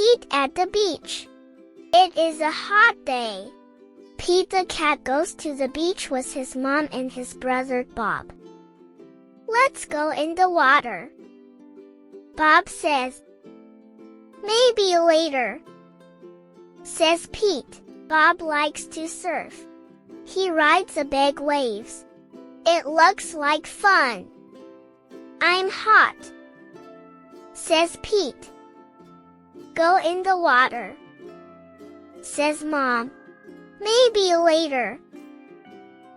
Pete at the beach. It is a hot day. Pete the cat goes to the beach with his mom and his brother Bob. Let's go in the water. Bob says, Maybe later. Says Pete. Bob likes to surf. He rides the big waves. It looks like fun. I'm hot. Says Pete. Go in the water. Says Mom. Maybe later.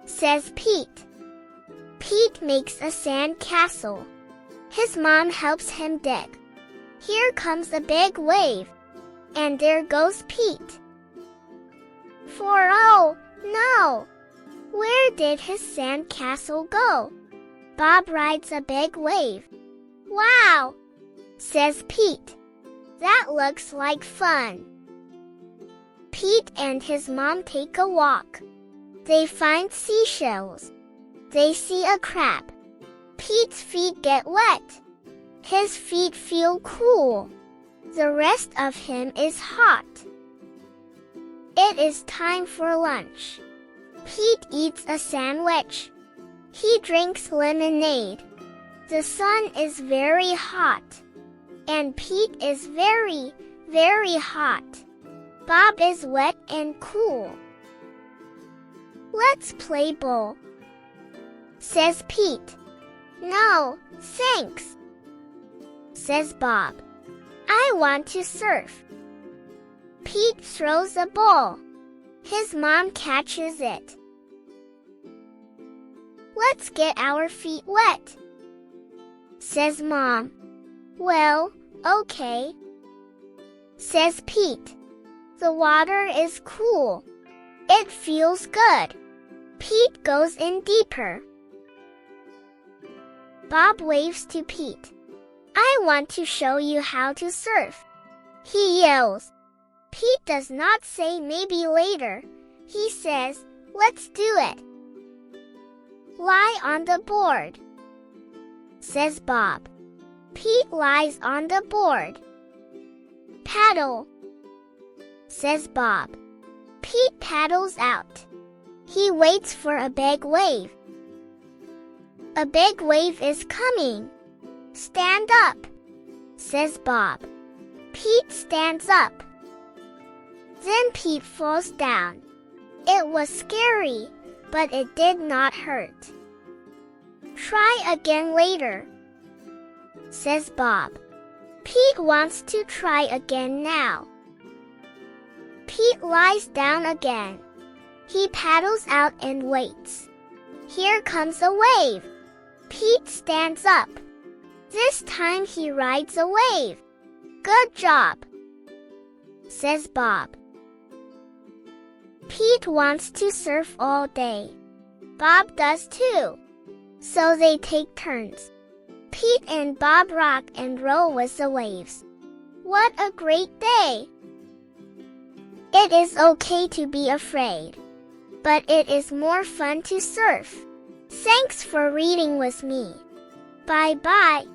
Says Pete. Pete makes a sand castle. His mom helps him dig. Here comes a big wave. And there goes Pete. For oh, no! Where did his sand castle go? Bob rides a big wave. Wow! Says Pete. That looks like fun. Pete and his mom take a walk. They find seashells. They see a crab. Pete's feet get wet. His feet feel cool. The rest of him is hot. It is time for lunch. Pete eats a sandwich. He drinks lemonade. The sun is very hot. And Pete is very, very hot. Bob is wet and cool. Let's play ball. Says Pete. No, thanks. Says Bob. I want to surf. Pete throws a ball. His mom catches it. Let's get our feet wet. Says Mom. Well, okay. Says Pete. The water is cool. It feels good. Pete goes in deeper. Bob waves to Pete. I want to show you how to surf. He yells. Pete does not say maybe later. He says, let's do it. Lie on the board, says Bob. Pete lies on the board. Paddle, says Bob. Pete paddles out. He waits for a big wave. A big wave is coming. Stand up, says Bob. Pete stands up. Then Pete falls down. It was scary, but it did not hurt. Try again later, says Bob. Pete wants to try again now. Pete lies down again. He paddles out and waits. Here comes a wave. Pete stands up. This time he rides a wave. Good job, says Bob. Pete wants to surf all day. Bob does too. So they take turns. Pete and Bob rock and roll with the waves. What a great day! It is okay to be afraid, but it is more fun to surf. Thanks for reading with me. Bye bye.